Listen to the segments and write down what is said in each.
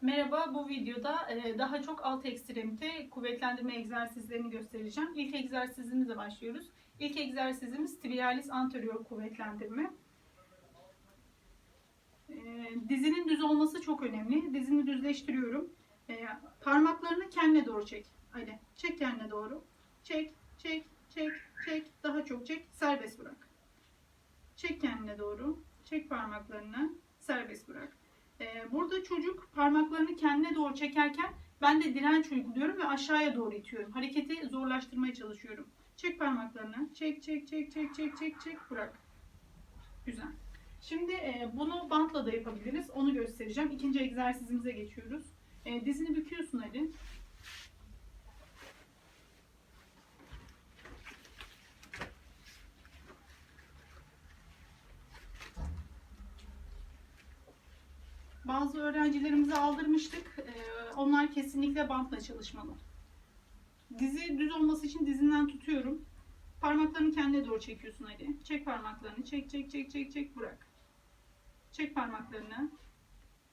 Merhaba, bu videoda e, daha çok alt ekstremite kuvvetlendirme egzersizlerini göstereceğim. İlk egzersizimizle başlıyoruz. İlk egzersizimiz tibialis anterior kuvvetlendirme. E, Dizinin düz olması çok önemli. Dizini düzleştiriyorum. E, Parmaklarını kendine doğru çek. Hadi, çek kendine doğru. Çek, çek, çek, çek. Daha çok çek. Serbest bırak. Çek kendine doğru. Çek parmaklarını. Serbest bırak. Ee, Burada çocuk parmaklarını kendine doğru çekerken ben de direnç uyguluyorum ve aşağıya doğru itiyorum. Hareketi zorlaştırmaya çalışıyorum. Çek parmaklarını. Çek çek çek çek çek çek çek bırak. Güzel. Şimdi e, bunu bantla da yapabiliriz. Onu göstereceğim. İkinci egzersizimize geçiyoruz. E, dizini büküyorsun Ali. Bazı öğrencilerimize aldırmıştık. Ee, Onlar kesinlikle bantla çalışmalı. Dizi düz olması için dizinden tutuyorum. Parmaklarını kendine doğru çekiyorsun Ali. Çek parmaklarını. Çek çek çek çek çek bırak. Çek parmaklarını.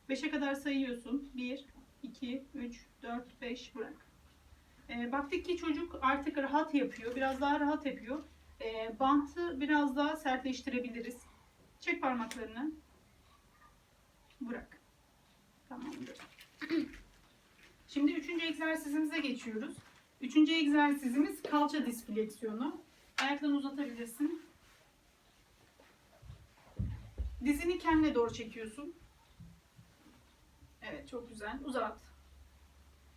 5'e kadar sayıyorsun. 1, 2, 3, 4, 5 bırak. Ee, baktık ki çocuk artık rahat yapıyor. Biraz daha rahat yapıyor. Ee, bantı biraz daha sertleştirebiliriz. Çek parmaklarını. Bırak. Tamamdır. Şimdi üçüncü egzersizimize geçiyoruz. Üçüncü egzersizimiz kalça diz fleksiyonu. Ayaklarını uzatabilirsin. Dizini kendine doğru çekiyorsun. Evet çok güzel. Uzat.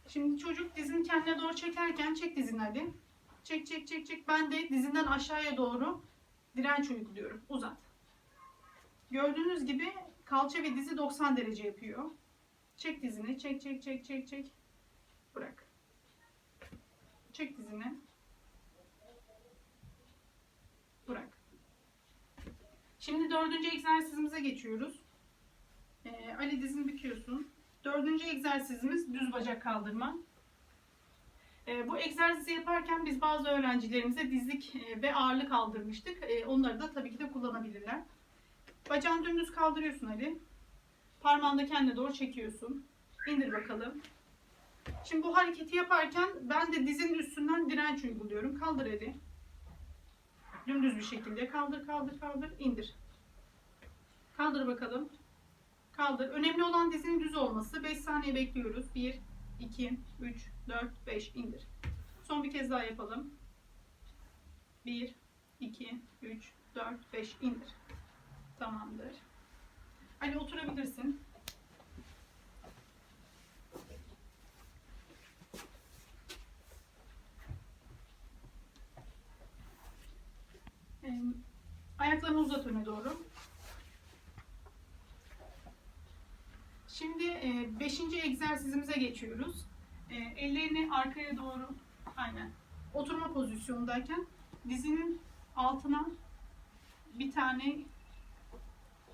Şimdi çocuk dizini kendine doğru çekerken çek dizini hadi. Çek çek çek çek. Ben de dizinden aşağıya doğru direnç uyguluyorum. Uzat. Gördüğünüz gibi kalça ve dizi 90 derece yapıyor. Çek dizini. Çek çek çek çek çek. Bırak. Çek dizini. Bırak. Şimdi dördüncü egzersizimize geçiyoruz. Ee, Ali dizini büküyorsun. Dördüncü egzersizimiz düz bacak kaldırma. Ee, bu egzersizi yaparken biz bazı öğrencilerimize dizlik e, ve ağırlık aldırmıştık. Ee, onları da tabii ki de kullanabilirler. Bacağını dümdüz kaldırıyorsun Ali. Parmağını kendine doğru çekiyorsun. İndir bakalım. Şimdi bu hareketi yaparken ben de dizin üstünden direnç uyguluyorum. Kaldır eli. Dümdüz bir şekilde. Kaldır, kaldır, kaldır. indir. Kaldır bakalım. Kaldır. Önemli olan dizinin düz olması. 5 saniye bekliyoruz. 1, 2, 3, 4, 5. indir. Son bir kez daha yapalım. 1, 2, 3, 4, 5. indir. Tamamdır. Ali oturabilirsin. Ayaklarını uzat öne doğru. Şimdi 5. egzersizimize geçiyoruz. E, ellerini arkaya doğru aynen oturma pozisyondayken dizinin altına bir tane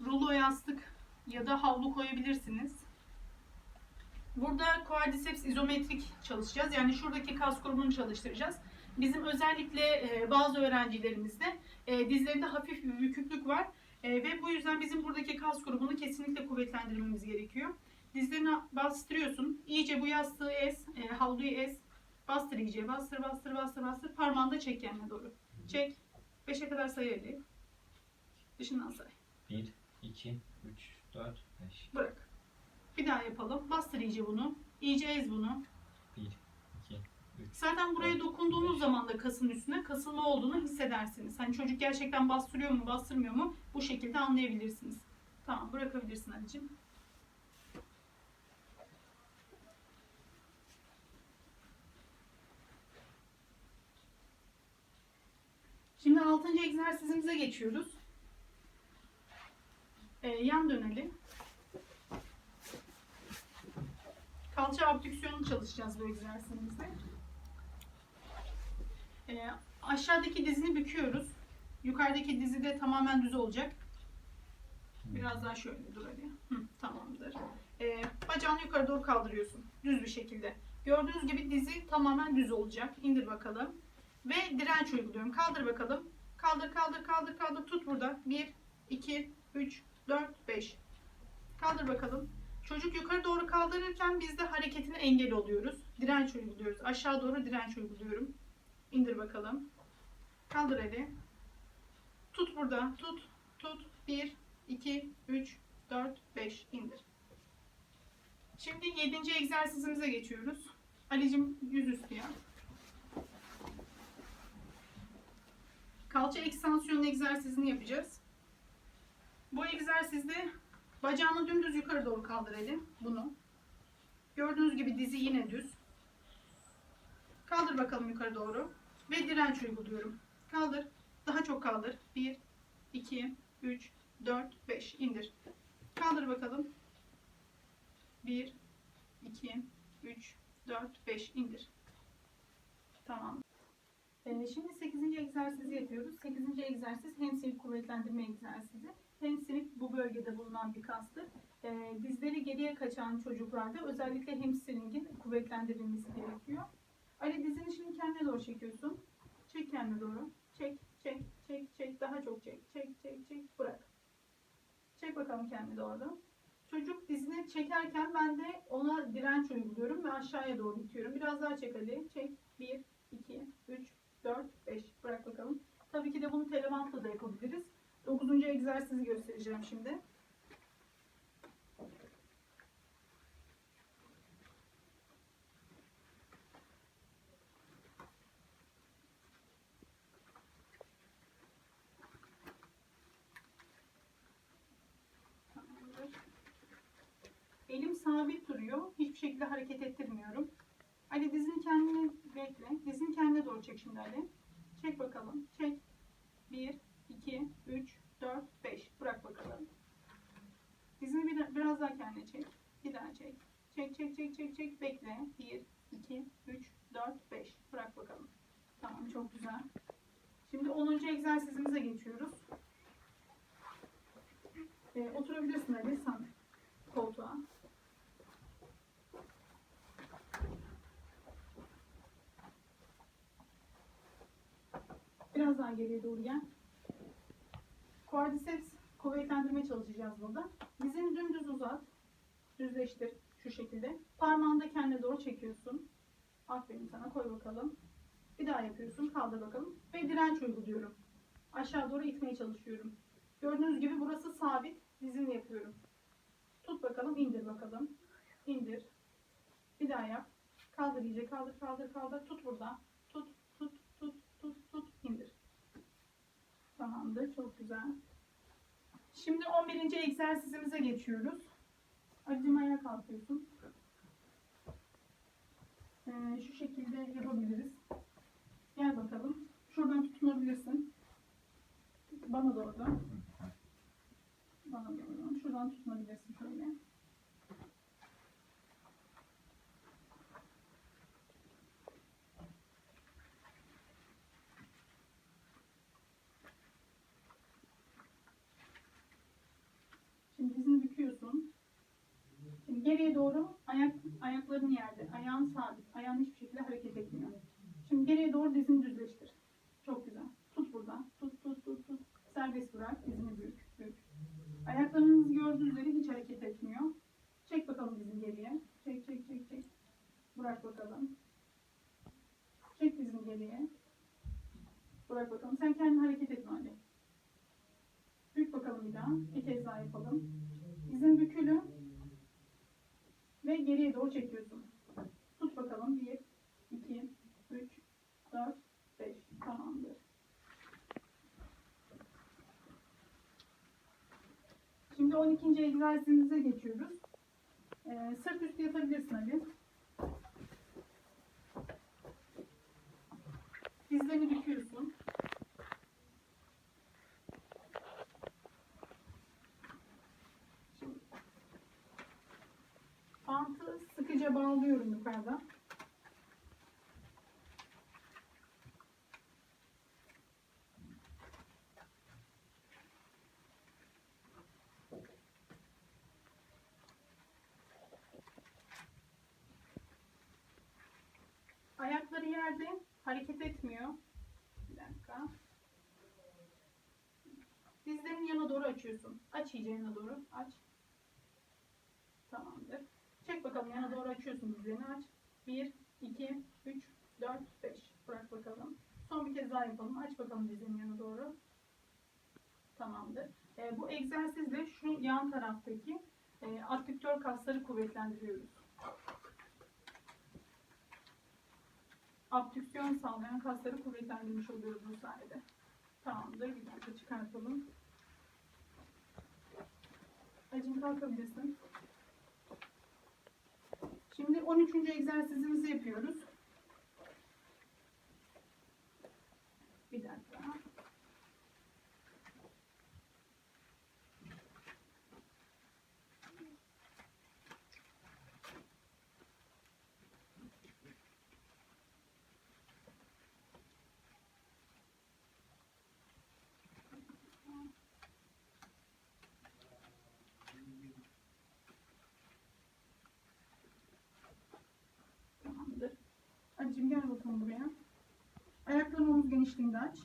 rulo yastık ya da havlu koyabilirsiniz. Burada quadriceps izometrik çalışacağız. Yani şuradaki kas grubunu çalıştıracağız. Bizim özellikle e, bazı öğrencilerimizde e, dizlerinde hafif bir büküklük var. E, ve bu yüzden bizim buradaki kas grubunu kesinlikle kuvvetlendirmemiz gerekiyor. Dizlerini bastırıyorsun. İyice bu yastığı ez, e, havluyu ez. Bastır iyice. Bastır, bastır, bastır, bastır. Parmağını da çek yanına doğru. Çek. 5'e kadar say Ali. Dışından say. 1, 2, 3, 4, 5. Bırak. Bir daha yapalım. Bastır iyice bunu. İyice ez bunu. 1, 2, 3. Zaten buraya dokunduğunuz zaman da kasın üstüne kasılma olduğunu hissedersiniz. Hani çocuk gerçekten bastırıyor mu, bastırmıyor mu bu şekilde anlayabilirsiniz. Tamam bırakabilirsin anneciğim. Şimdi altıncı egzersizimize geçiyoruz. Ee, yan dönelim. Kalça abdüksiyonu çalışacağız bu egzersizimizde. Ee, aşağıdaki dizini büküyoruz. Yukarıdaki dizi de tamamen düz olacak. Biraz daha şöyle dur hadi. Hı, tamamdır. Ee, bacağını yukarı doğru kaldırıyorsun. Düz bir şekilde. Gördüğünüz gibi dizi tamamen düz olacak. İndir bakalım. Ve direnç uyguluyorum. Kaldır bakalım. Kaldır kaldır kaldır kaldır. Tut burada. 1, 2, 3, 4, 5. Kaldır bakalım. Çocuk yukarı doğru kaldırırken biz de hareketine engel oluyoruz. Direnç uyguluyoruz. Aşağı doğru direnç uyguluyorum. İndir bakalım. Kaldır eli. Tut burada. Tut. Tut. 1, 2, 3, 4, 5. indir. Şimdi 7. egzersizimize geçiyoruz. Ali'cim yüzüstü yap. Kalça ekstansiyon egzersizini yapacağız. Bu egzersizde bacağını dümdüz yukarı doğru kaldır eli. Bunu. Gördüğünüz gibi dizi yine düz. Kaldır bakalım yukarı doğru. Ve direnç uyguluyorum. Kaldır. Daha çok kaldır. 1, 2, 3, 4, 5. indir. Kaldır bakalım. 1, 2, 3, 4, 5. indir. Tamam. Ee, şimdi 8. egzersizi yapıyoruz. 8. egzersiz hamstring kuvvetlendirme egzersizi. Hamstring bu bölgede bulunan bir kastır. Ee, dizleri geriye kaçan çocuklarda özellikle hamstringin kuvvetlendirilmesi gerekiyor. Ali dizini şimdi kendine doğru çekiyorsun. Çek kendine doğru. Çek, çek, çek, çek. Daha çok çek. Çek, çek, çek. Bırak. Çek bakalım kendine doğru. Çocuk dizini çekerken ben de ona direnç uyguluyorum ve aşağıya doğru itiyorum. Biraz daha çek Ali. Çek. 1, 2, 3, 4, 5. Bırak bakalım. Tabii ki de bunu televantla da yapabiliriz. 9. egzersizi göstereceğim şimdi. Elim sabit duruyor. Hiçbir şekilde hareket ettirmiyorum. Ali dizini kendine bekle. Dizini kendine doğru çek şimdi Ali. Çek bakalım. Çek. 1, 2, 3, 4, 5. Bırak bakalım. Dizini bir, biraz daha kendine çek. Bir daha çek. Çek, çek, çek, çek, çek. Bekle. 1, 2, 3, 4, 5. Bırak bakalım. Tamam, çok güzel. Şimdi 10. egzersizimize geçiyoruz. Ee, oturabilirsin Ali sen koltuğa. Biraz daha geriye doğru gel. Quadriceps kuvvetlendirmeye çalışacağız burada. Dizini dümdüz uzat. Düzleştir şu şekilde. Parmağını da kendine doğru çekiyorsun. Aferin sana koy bakalım. Bir daha yapıyorsun. Kaldır bakalım. Ve direnç uyguluyorum. Aşağı doğru itmeye çalışıyorum. Gördüğünüz gibi burası sabit. Dizimle yapıyorum. Tut bakalım. indir bakalım. İndir. Bir daha yap. Kaldır iyice. Kaldır kaldır kaldır. Tut burada. Tut tut tut tut tut. indir. Tamamdır. Çok güzel. Şimdi 11. egzersizimize geçiyoruz. Acım ayağa kalkıyorsun. Ee, şu şekilde yapabiliriz. Gel bakalım. Şuradan tutunabilirsin. Bana doğru. Bana doğru. Şuradan tutunabilirsin şöyle. Şimdi dizini büküyorsun. Şimdi geriye doğru ayak ayakların yerde. Ayağın sabit. Ayağın hiçbir şekilde hareket etmiyor. Şimdi geriye doğru dizini düzleştir. Çok güzel. Tut burada. Tut tut tut tut. Serbest bırak. Dizini bük. Bük. Ayaklarınızı gördüğünüz üzere hiç hareket etmiyor. Çek bakalım dizini geriye. Çek çek çek çek. Bırak bakalım. Çek dizini geriye. Bırak bakalım. Sen kendin hareket etme hadi. Bakalım bir daha. Bir kez daha yapalım. Dizin bükülü. Ve geriye doğru çekiyorsun. Tut bakalım. 1, 2, 3, 4, 5. Tamamdır. Şimdi 12. egzersizimize geçiyoruz. Ee, sırt üstü yatabilirsin Ali. Dizlerini büküyorsun. Şimdi Bantı sıkıca bağlıyorum yukarıda. Ayakları yerde hareket etmiyor. Bir dakika. Dizlerini yana doğru açıyorsun. Aç iyice yana doğru. Aç. Tamam. bakalım yana doğru açıyorsun dizlerini aç. 1, 2, 3, 4, 5. Bırak bakalım. Son bir kez daha yapalım. Aç bakalım dizinin yana doğru. Tamamdır. Ee, bu egzersizle şu yan taraftaki e, adduktör kasları kuvvetlendiriyoruz. Abdüksiyon sağlayan kasları kuvvetlendirmiş oluyoruz bu sayede. Tamamdır. Bir dakika çıkartalım. Acım kalkabilirsin. Şimdi 13. egzersizimizi yapıyoruz. Bir dakika. Tamamdır. Bakalım buraya. Ayaklarını omuz genişliğinde aç.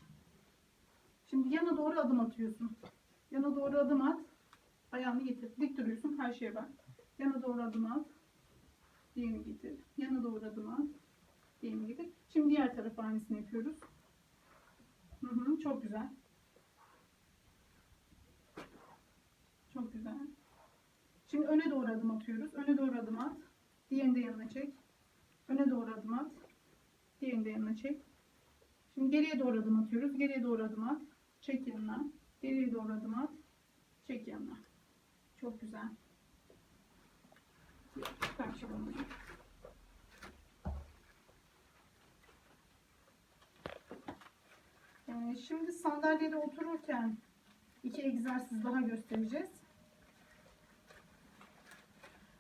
Şimdi yana doğru adım atıyorsun. Yana doğru adım at. Ayağını getir. Dik duruyorsun. Karşıya bak. Yana doğru adım at. Diğerini getir. Yana doğru adım at. Diğerini getir. Şimdi diğer tarafa aynısını yapıyoruz. Hı hı, çok güzel. Çok güzel. Şimdi öne doğru adım atıyoruz. Öne doğru adım at. Diğerini de yanına çek. Öne doğru adım at. Diğerini de yanına çek. Şimdi geriye doğru adım atıyoruz. Geriye doğru adım at. Çek yanına. Geriye doğru adım at. Çek yanına. Çok güzel. Karşı bana. Ee, şimdi sandalyede otururken iki egzersiz daha göstereceğiz.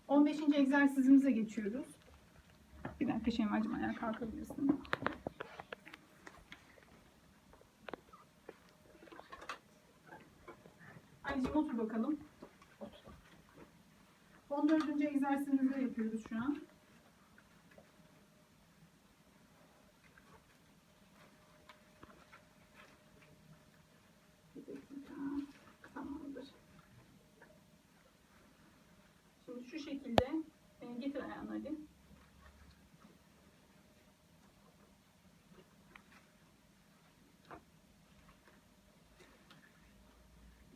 15. egzersizimize geçiyoruz. Bir dakika Şeyma'cığım ayağa kalkabilirsin. Anneciğim otur bakalım. 14. egzersizimizi yapıyoruz şu an. Bir dakika. Tamamdır. Şimdi şu şekilde e, getir ayağını hadi.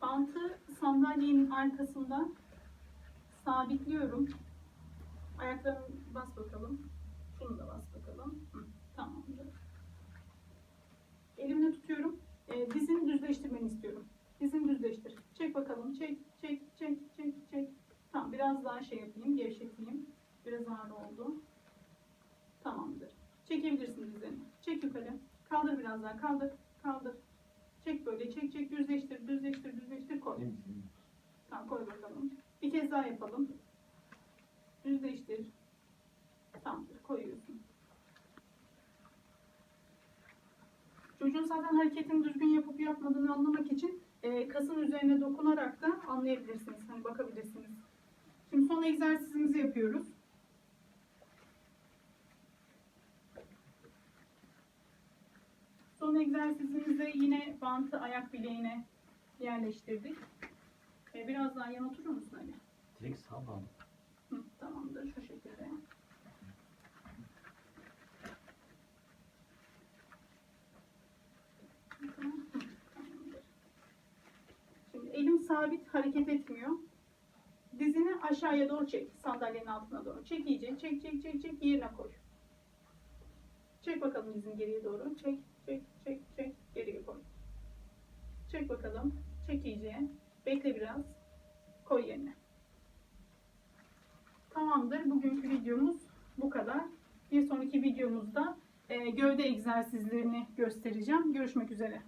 Bantı sandalyenin arkasında sabitliyorum. Ayaklarını bas bakalım. Şunu da bas bakalım. Tamamdır. Elimle tutuyorum. E, dizini düzleştirmeni istiyorum. Dizini düzleştir. Çek bakalım. Çek, çek, çek, çek, çek. Tamam biraz daha şey yapayım, gevşeteyim. Biraz ağır oldu. Tamamdır. Çekebilirsin dizini. Çek yukarı. Kaldır biraz daha. Kaldır, kaldır. Çek böyle. Çek, çek. Düzleştir, düzleştir, düzleştir. Koy. Tamam koy bakalım. Bir kez daha yapalım. Düzleştir. Tamamdır. Koyuyorsun. Çocuğun zaten hareketini düzgün yapıp yapmadığını anlamak için e, kasın üzerine dokunarak da anlayabilirsiniz. Hani bakabilirsiniz. Şimdi son egzersizimizi yapıyoruz. Son egzersizimizde yine bantı ayak bileğine yerleştirdik. E, biraz daha yan oturur musun Ali? Direkt sağ bağlı. Hı, tamamdır şu şekilde. Şimdi elim sabit hareket etmiyor. Dizini aşağıya doğru çek. Sandalyenin altına doğru. Çek iyice. Çek çek çek çek yerine koy. Çek bakalım dizini geriye doğru. Çek çek çek çek geriye koy. Çek bakalım. Çek iyice. Bekle biraz. Koy yerine. Tamamdır. Bugünkü videomuz bu kadar. Bir sonraki videomuzda e, gövde egzersizlerini göstereceğim. Görüşmek üzere.